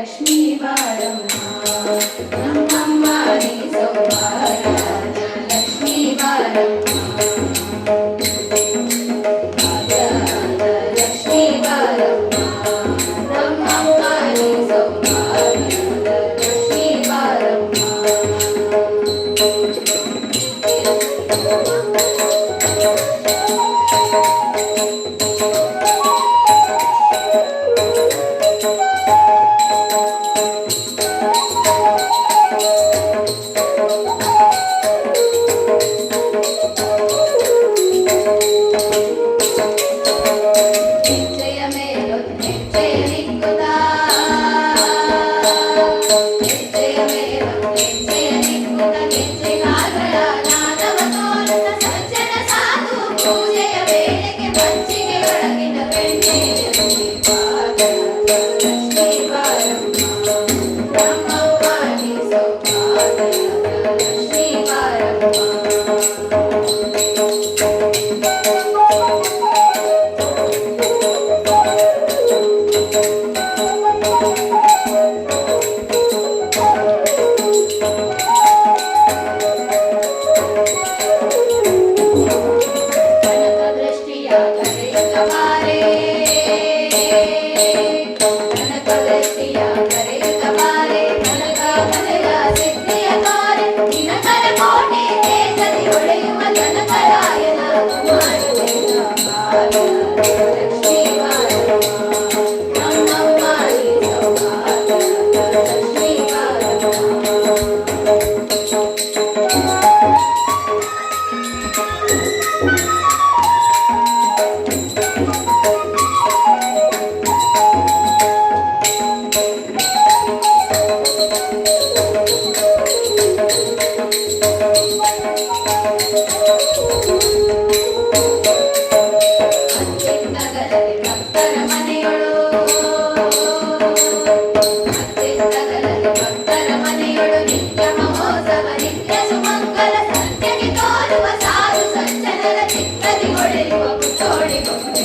లక్ష్మీ బాలమ్మ. అమ్మమ్మ నీ సౌభాగ్యాన లక్ష్మీ బాలమ్మ. வஞ்சிக்கு விளக்கின்ற பெண்ணே ಕೋಟಿ ತೇಜದಿ ಹೊಳೆಯುವ ಜನಕರಾಯನ రమణీయుడు నిత్య మహోత్సవ నిత్య సుమంగళ సంధ్యకి తోలువ సారు సంచలన చిత్తది ఒడిలువ పుట్టోడి గొప్పే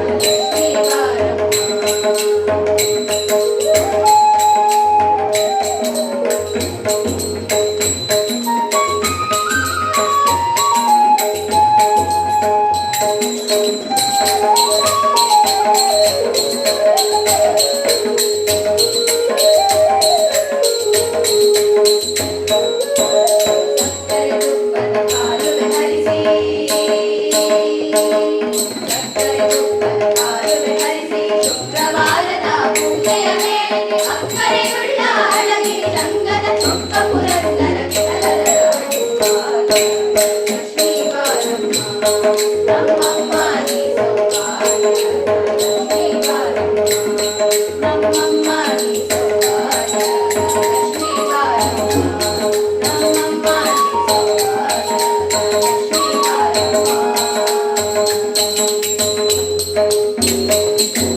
Thank you.